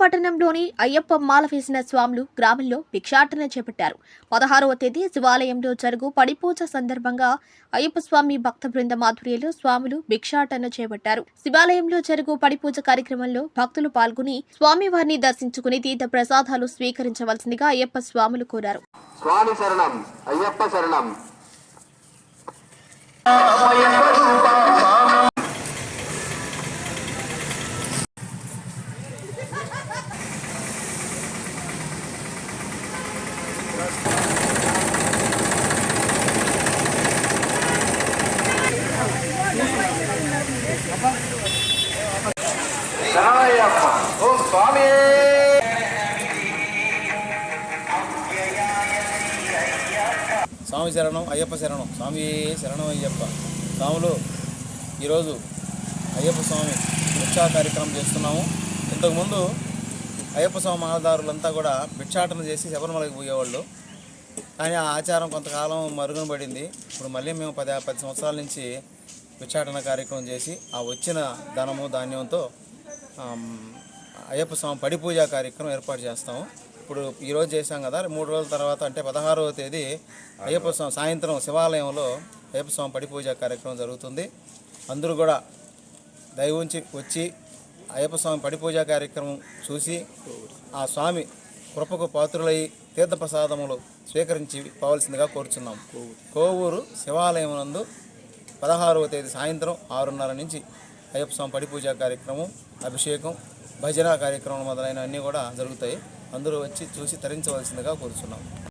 పట్టణంలోని అయ్యప్ప మాల వేసిన స్వాములు గ్రామంలో భిక్షాటన చేపట్టారు. పదహారవ తేదీ శివాలయంలో జరుగు పడిపూజ సందర్భంగా అయ్యప్ప స్వామి భక్త బృంద మాధుర్యంలో స్వాములు భిక్షాటన చేపట్టారు. శివాలయంలో జరుగు పడిపూజ కార్యక్రమంలో భక్తులు పాల్గొని స్వామివారిని దర్శించుకుని తీర్థ ప్రసాదాలు స్వీకరించవలసిందిగా అయ్యప్ప స్వాములు కోరారు. స్వామి శరణం అయ్యప్ప శరణం. శరణయ్యప్ప ఓం స్వామి స్వామి శరణం అయ్యప్ప శరణం. స్వామి శరణం అయ్యప్ప. స్వాములు ఈరోజు అయ్యప్ప స్వామి భిక్షా కార్యక్రమం చేస్తున్నాము. ఇంతకుముందు అయ్యప్ప స్వామి మాలదారులంతా కూడా భిక్షాటన చేసి శబరిమలకి పోయేవాళ్ళు. కానీ ఆ ఆచారం కొంతకాలం మరుగున పడింది. ఇప్పుడు మళ్ళీ మేము పది పది సంవత్సరాల నుంచి విచారణ కార్యక్రమం చేసి ఆ వచ్చిన ధనము ధాన్యంతో అయ్యప్ప స్వామి పడి పూజ కార్యక్రమం ఏర్పాటు చేస్తాము. ఇప్పుడు ఈరోజు చేశాం కదా మూడు రోజుల తర్వాత అంటే పదహారవ తేదీ అయ్యప్ప స్వామి సాయంత్రం శివాలయంలో అయ్యప్ప స్వామి పడి పూజ కార్యక్రమం జరుగుతుంది. అందరూ కూడా దైవంచి వచ్చి అయ్యప్ప స్వామి పడి పూజ కార్యక్రమం చూసి ఆ స్వామి కృపకు పాత్రులై తీర్థప్రసాదములు స్వీకరించి పోవలసిందిగా కోరుచున్నాం. కోవూరు శివాలయం నందు పదహారవ తేదీ సాయంత్రం ఆరున్నర నుంచి అయ్యప్ప స్వామి పడిపూజ కార్యక్రమం అభిషేకం భజన కార్యక్రమం మొదలైనవన్నీ కూడా జరుగుతాయి. అందరూ వచ్చి చూసి తరించవలసిందిగా కోరుచున్నాం.